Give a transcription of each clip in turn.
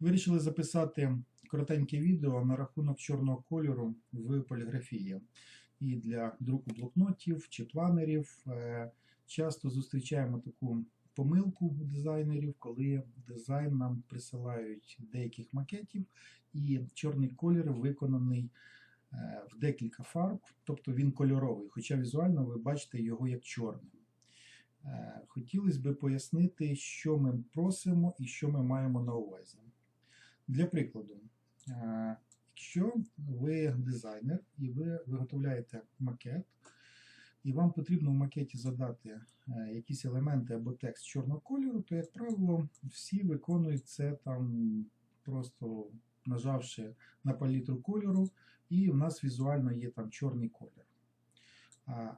Вирішили записати коротеньке відео на рахунок чорного кольору в поліграфії. І для друку блокнотів чи планерів е, часто зустрічаємо таку помилку у дизайнерів, коли дизайн нам присилають деяких макетів, і чорний колір виконаний е, в декілька фарб, тобто він кольоровий, хоча візуально ви бачите його як чорним. Е, Хотілося б пояснити, що ми просимо і що ми маємо на увазі. Для прикладу, е, якщо ви дизайнер і ви виготовляєте макет, і вам потрібно в макеті задати е, якісь елементи або текст чорного кольору, то, як правило, всі виконують це там просто нажавши на палітру кольору, і в нас візуально є там чорний колір.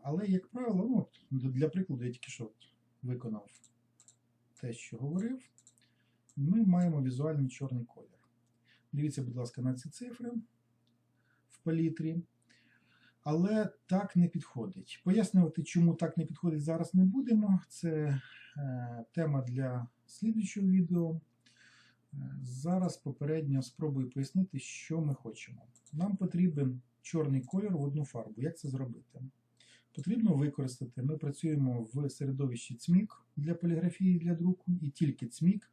Але, як правило, ну, для прикладу, я тільки що виконав те, що говорив, ми маємо візуальний чорний колір. Дивіться, будь ласка, на ці цифри в палітрі. Але так не підходить. Пояснювати, чому так не підходить, зараз не будемо. Це е, тема для слідуючого відео. Е, Зараз попередньо спробую пояснити, що ми хочемо. Нам потрібен чорний колір в одну фарбу. Як це зробити? Потрібно використати, ми працюємо в середовищі цмік для поліграфії для друку, і тільки цмік,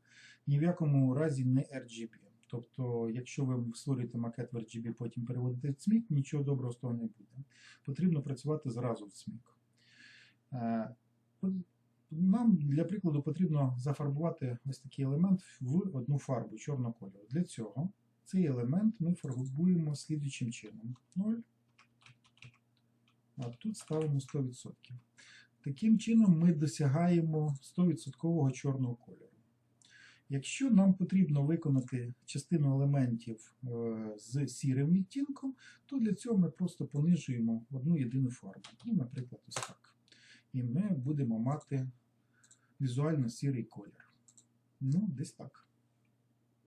ні в якому разі не RGB. Тобто, якщо ви створюєте макет в RGB, потім переводите в цмік, нічого доброго з того не буде. Потрібно працювати зразу в цмік. Е, Нам для прикладу потрібно зафарбувати ось такий елемент в одну фарбу чорного кольору. Для цього цей елемент ми фарбуємо слідуючим чином. 0. А тут ставимо 100%. Таким чином ми досягаємо 100% чорного кольору. Якщо нам потрібно виконати частину елементів е, з сірим відтінком, то для цього ми просто понижуємо одну єдину форму. Ну, наприклад, ось так. І ми будемо мати візуально сірий колір. Ну, десь так.